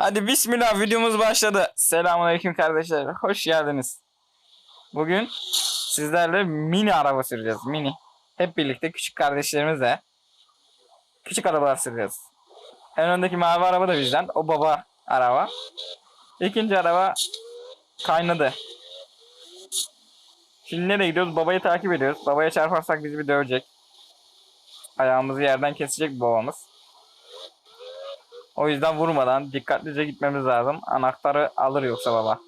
Hadi bismillah videomuz başladı. Selamünaleyküm kardeşler. Hoş geldiniz. Bugün sizlerle mini araba süreceğiz. Mini. Hep birlikte küçük kardeşlerimizle küçük arabalar süreceğiz. En öndeki mavi araba da bizden. O baba araba. İkinci araba kaynadı. Şimdi nereye gidiyoruz? Babayı takip ediyoruz. Babaya çarparsak bizi bir dövecek. Ayağımızı yerden kesecek babamız. O yüzden vurmadan dikkatlice gitmemiz lazım. Anahtarı alır yoksa baba.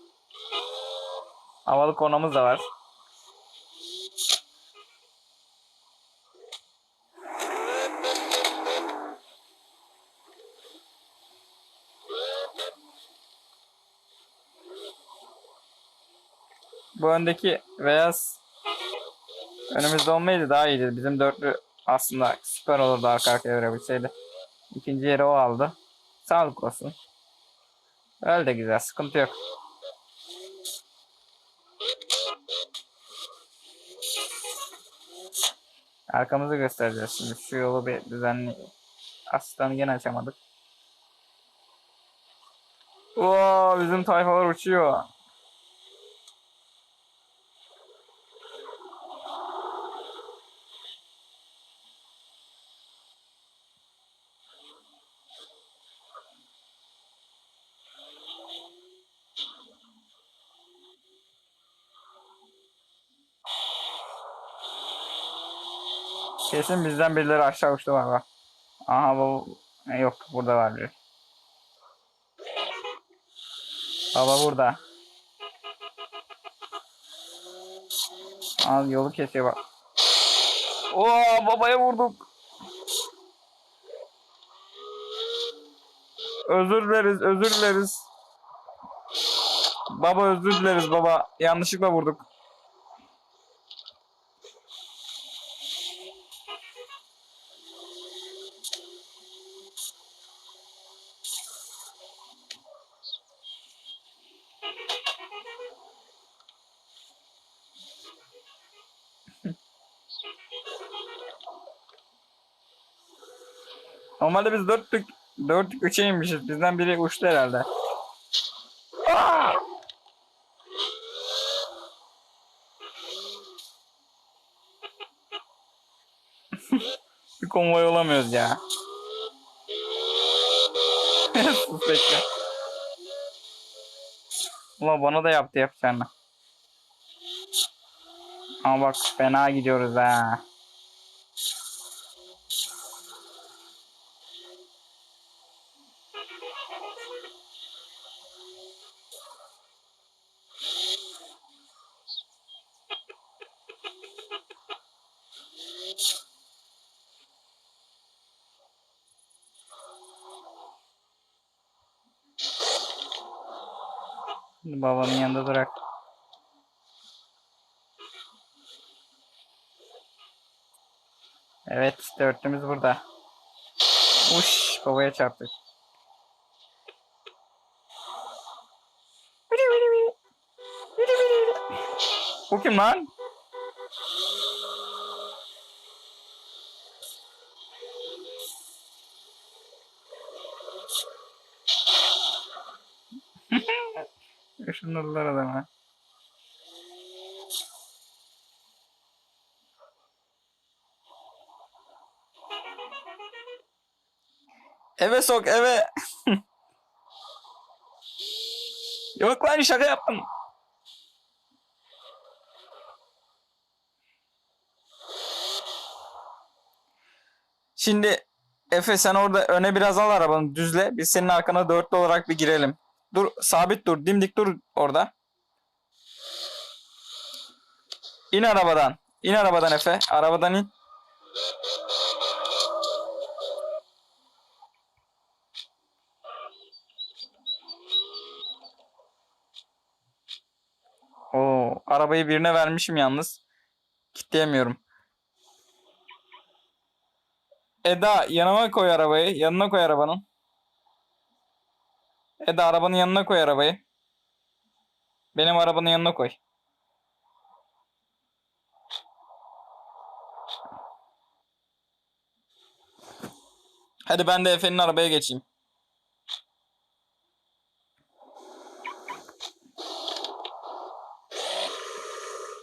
Havalı konumuz da var. Bu öndeki beyaz önümüzde olmaydı daha iyiydi. Bizim dörtlü aslında süper olurdu arka arkaya verebilseydi. İkinci yeri o aldı. Sağlık olsun. Öyle de güzel. Sıkıntı yok. Arkamızı göstereceğiz şimdi. Şu yolu bir düzenli... Asistanı gene açamadık. Oo, bizim tayfalar uçuyor. Kesin bizden birileri aşağı uçtu bak. Aha bu yok burada var biri. Baba burada. Al yolu kesiyor bak. Oo babaya vurduk. Özür dileriz, özür dileriz. Baba özür dileriz baba. Yanlışlıkla vurduk. Normalde biz dörtlük, dörtlük üçe inmişiz. Bizden biri uçtu herhalde. Aa! bir konvoy olamıyoruz ya. Sus bekle. Ulan bana da yaptı yapacağını. Ama bak fena gidiyoruz ha. Şimdi Babanın yanında durak. Evet, dörtlümüz burada. Uş, babaya çarptık. Bu kim lan? Işınladılar adamı. Eve sok eve. Yok lan şaka yaptım. Şimdi Efe sen orada öne biraz al arabanı düzle. Biz senin arkana dörtlü olarak bir girelim. Dur sabit dur dimdik dur orada. İn arabadan. İn arabadan Efe. Arabadan in. Oo, arabayı birine vermişim yalnız. Kitleyemiyorum. Eda yanıma koy arabayı. Yanına koy arabanın. Eda arabanın yanına koy arabayı. Benim arabanın yanına koy. Hadi ben de Efe'nin arabaya geçeyim.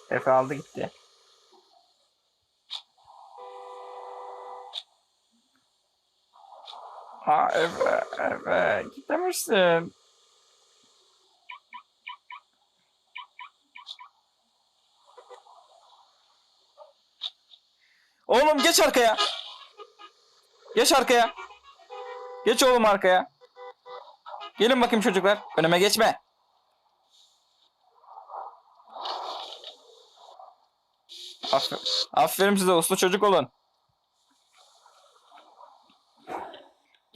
Efe aldı gitti. Ha Efe, Efe gitmemişsin. Oğlum geç arkaya. Geç arkaya. Geç oğlum arkaya. Gelin bakayım çocuklar. Önüme geçme. Aferin, aferin size uslu çocuk olun.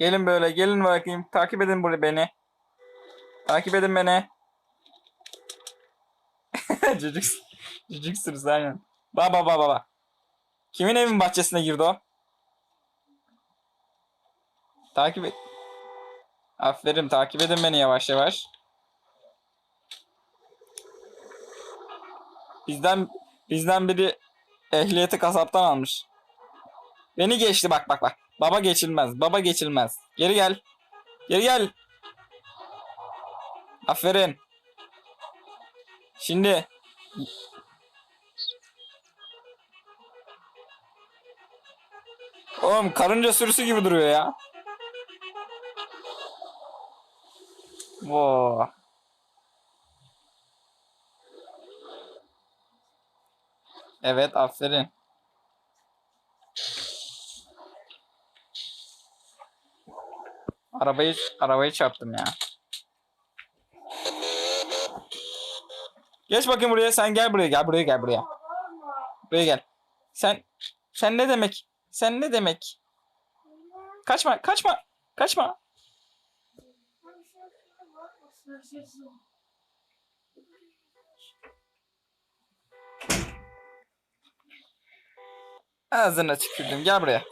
Gelin böyle gelin bakayım. Takip edin buraya beni. Takip edin beni. Cücük, cücük sırası aynen. Baba baba baba. Kimin evin bahçesine girdi o? Takip et. Aferin takip edin beni yavaş yavaş. Bizden bizden biri ehliyeti kasaptan almış. Beni geçti bak bak bak. Baba geçilmez. Baba geçilmez. Geri gel. Geri gel. Aferin. Şimdi Oğlum karınca sürüsü gibi duruyor ya. Voo. Evet aferin. Arabayı arabayı çarptım ya. Geç bakayım buraya sen gel buraya gel buraya gel buraya. Buraya gel. Sen sen ne demek? Sen ne demek? Kaçma kaçma kaçma. Ağzına tükürdüm gel buraya.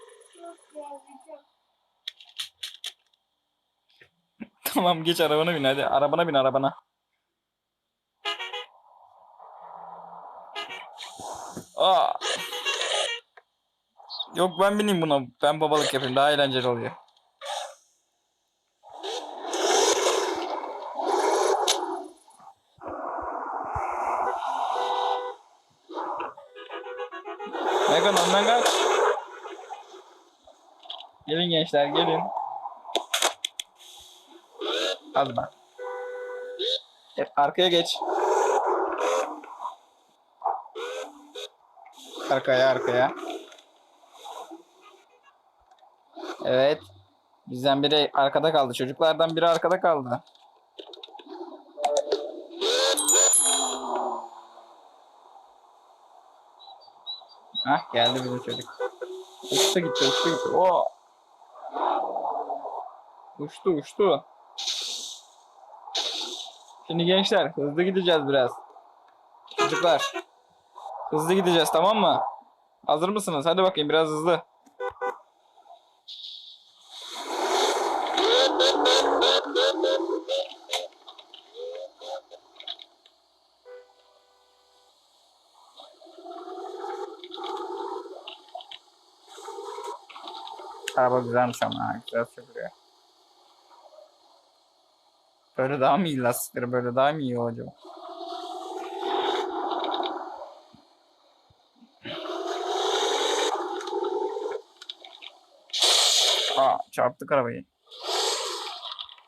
Tamam geç arabana bin hadi. Arabana bin arabana. Aa. Yok ben bineyim buna. Ben babalık yapayım. Daha eğlenceli oluyor. Megan önden kaç. Gelin gençler gelin. Hadi ben. Evet, arkaya geç. Arkaya arkaya. Evet. Bizden biri arkada kaldı. Çocuklardan biri arkada kaldı. Hah geldi bizim çocuk. Uçtu gitti uçtu gitti. Oo. Uçtu uçtu. Şimdi gençler hızlı gideceğiz biraz. Çocuklar. Hızlı gideceğiz tamam mı? Hazır mısınız? Hadi bakayım biraz hızlı. Araba güzelmiş ama güzel sürüyor. Böyle daha mı iyi lastikleri böyle daha mı iyi acaba? Aa çarptık arabayı.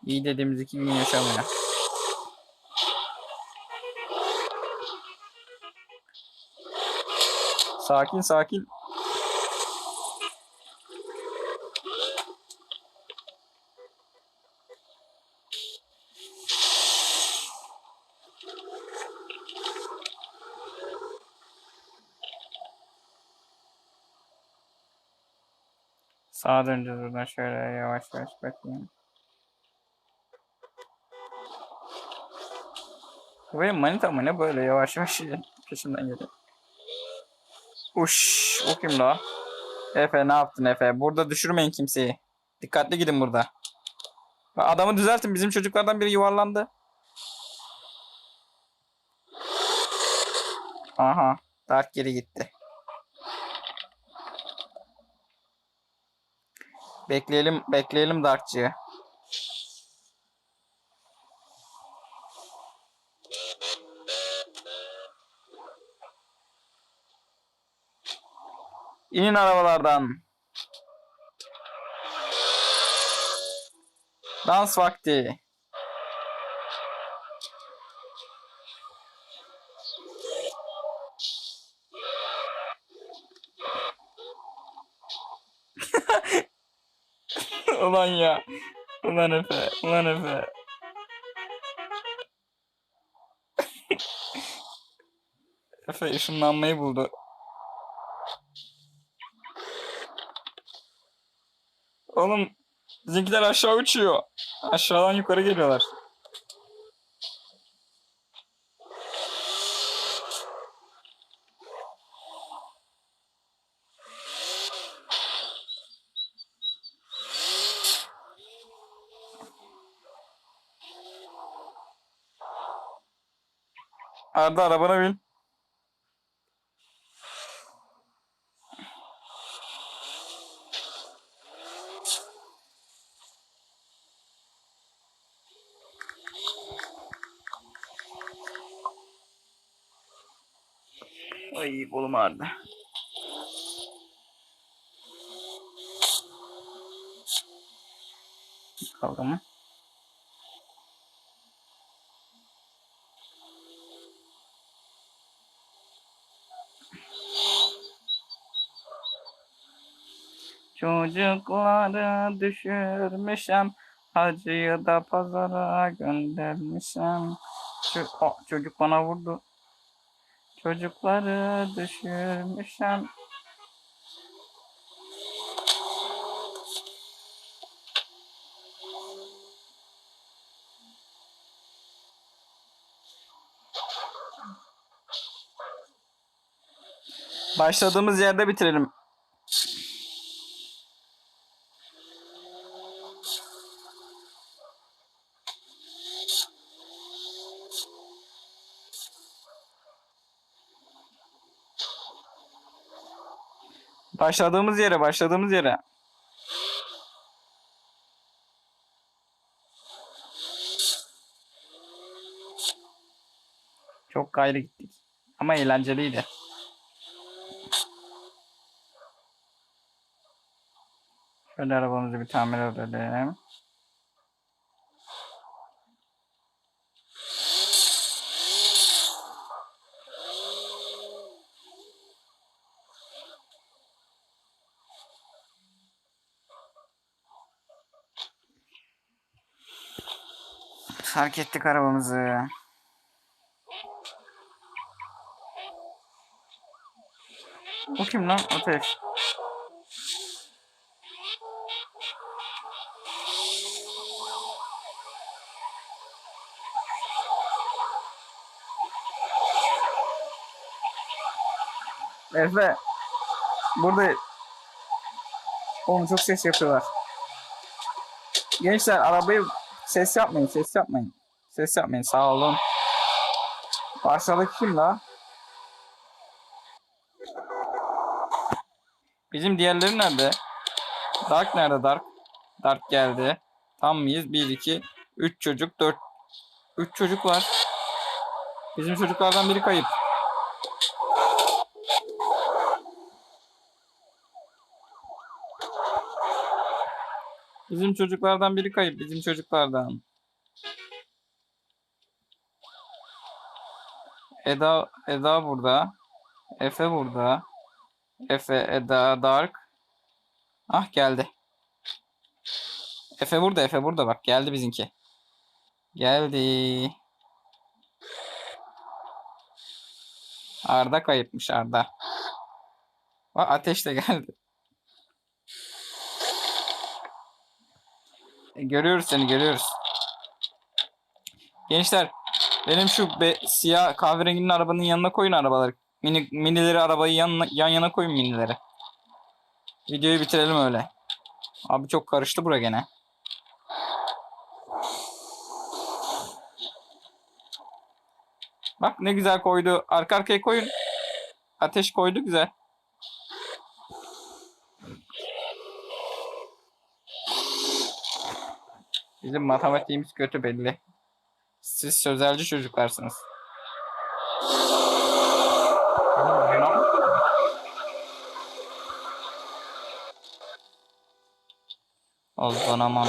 İyi dediğimiz iki gün yaşamaya. Sakin sakin. Sağa döneceğiz buradan şöyle yavaş yavaş bakayım. Benim manita mı ne böyle yavaş yavaş peşimden geliyor. Uş, o kim la? Efe ne yaptın Efe? Burada düşürmeyin kimseyi. Dikkatli gidin burada. Adamı düzeltin bizim çocuklardan biri yuvarlandı. Aha, Dark geri gitti. Bekleyelim, bekleyelim Darkçı'yı. İnin arabalardan. Dans vakti. Ya. Ulan Efe. Ulan Efe. Efe ışınlanmayı buldu. Oğlum bizimkiler aşağı uçuyor. Aşağıdan yukarı geliyorlar. Arda arabana bin. Ay kolum ağrıdı. Kavga mı? Çocukları düşürmüşem Hacıyı da pazara göndermişem. Ço- Aa, Çocuk bana vurdu. Çocukları düşürmüşem. Başladığımız yerde bitirelim. Başladığımız yere, başladığımız yere. Çok gayrı gittik. Ama eğlenceliydi. Şöyle arabamızı bir tamir edelim. Fark ettik arabamızı. O kim lan? Ateş. Efe. Burada. Oğlum çok ses yapıyorlar. Gençler arabayı ses yapmayın, ses yapmayın. Ses yapmayın, sağ olun. Aşağıdaki kim la? Bizim diğerleri nerede? Dark nerede Dark? Dark geldi. Tam mıyız? 1, 2, 3 çocuk, 4. 3 çocuk var. Bizim çocuklardan biri kayıp. Bizim çocuklardan biri kayıp. Bizim çocuklardan. Eda Eda burada. Efe burada. Efe, Eda, Dark. Ah geldi. Efe burada, Efe burada bak. Geldi bizimki. Geldi. Arda kayıpmış Arda. Bak ateş de geldi. Görüyoruz seni görüyoruz. Gençler benim şu be, siyah kahverenginin arabanın yanına koyun arabaları. Mini, minileri arabayı yan, yan yana koyun minileri. Videoyu bitirelim öyle. Abi çok karıştı bura gene. Bak ne güzel koydu. Arka arkaya koyun. Ateş koydu güzel. Bizim matematiğimiz kötü belli. Siz sözelci çocuklarsınız. O zaman aman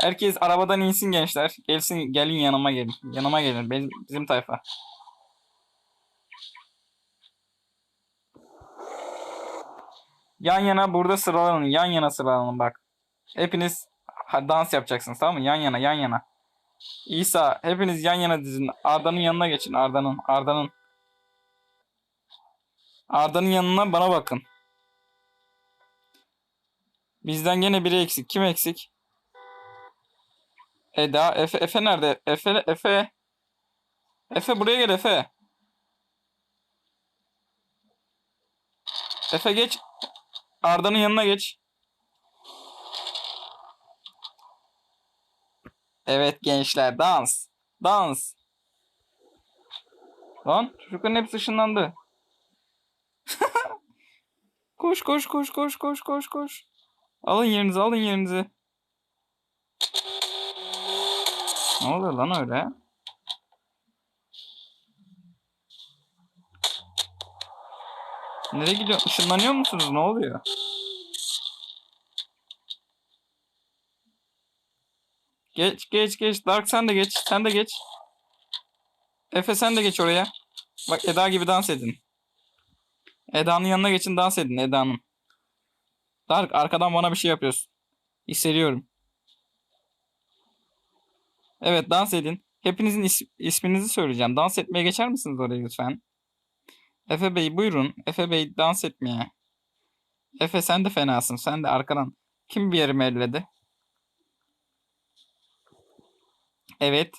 Herkes arabadan insin gençler. Gelsin gelin yanıma gelin. Yanıma gelin. Benim, bizim tayfa. Yan yana burada sıralanın. Yan yana sıralanın bak. Hepiniz dans yapacaksınız tamam mı? Yan yana yan yana. İsa hepiniz yan yana dizin. Arda'nın yanına geçin. Arda'nın. Arda'nın. Arda'nın yanına bana bakın. Bizden gene biri eksik. Kim eksik? Eda. Efe, Efe nerede? Efe, Efe. Efe buraya gel Efe. Efe geç. Arda'nın yanına geç. Evet gençler dans. Dans. Lan çocukların hepsi ışınlandı. koş koş koş koş koş koş koş. Alın yerinizi alın yerinizi. Ne oluyor lan öyle? Nereye gidiyor? Işınlanıyor musunuz? Ne oluyor? Geç geç geç. Dark sen de geç. Sen de geç. Efe sen de geç oraya. Bak Eda gibi dans edin. Eda'nın yanına geçin dans edin Eda'nın. Dark arkadan bana bir şey yapıyorsun. Hissediyorum. Evet dans edin. Hepinizin is- isminizi söyleyeceğim. Dans etmeye geçer misiniz oraya lütfen? Efe Bey buyurun. Efe Bey dans etmeye. Efe sen de fenasın. Sen de arkadan. Kim bir yerimi elledi? Evet.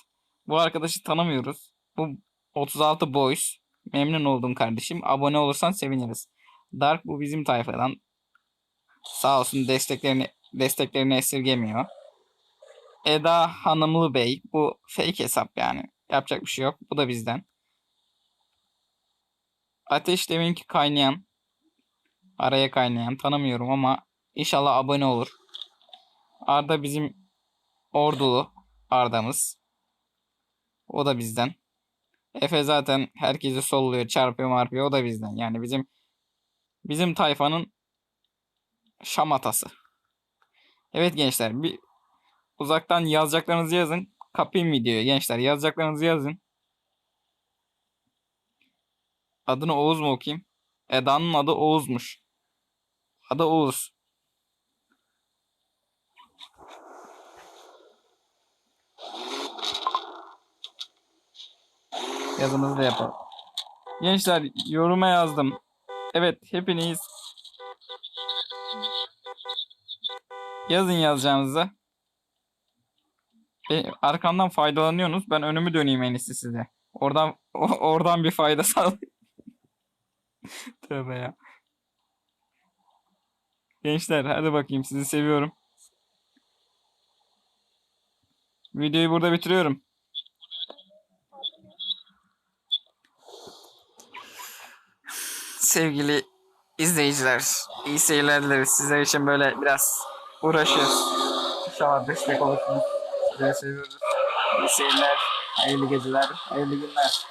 Bu arkadaşı tanımıyoruz. Bu 36 Boys. Memnun oldum kardeşim. Abone olursan seviniriz. Dark bu bizim tayfadan. Sağ olsun desteklerini desteklerini esirgemiyor. Eda Hanımlı Bey. Bu fake hesap yani. Yapacak bir şey yok. Bu da bizden. Ateş deminki kaynayan. Araya kaynayan. Tanımıyorum ama inşallah abone olur. Arda bizim ordulu Arda'mız. O da bizden. Efe zaten herkesi solluyor, çarpıyor, marpıyor. O da bizden. Yani bizim bizim tayfanın şamatası. Evet gençler, bir uzaktan yazacaklarınızı yazın. Kapayım videoyu gençler. Yazacaklarınızı yazın. Adını Oğuz mu okuyayım? Eda'nın adı Oğuz'muş. Adı Oğuz. Yazımızı da yapalım. Gençler yoruma yazdım. Evet hepiniz yazın yazacağınızı. E, arkamdan faydalanıyorsunuz. Ben önümü döneyim en iyisi size. Oradan oradan bir fayda sağlayayım. Tövbe ya. Gençler hadi bakayım sizi seviyorum. Videoyu burada bitiriyorum. Sevgili izleyiciler, iyi seyirler dileriz. Sizler için böyle biraz uğraşıyoruz. İnşallah destek olursunuz. Sizleri seviyoruz. İyi seyirler, hayırlı geceler, hayırlı günler.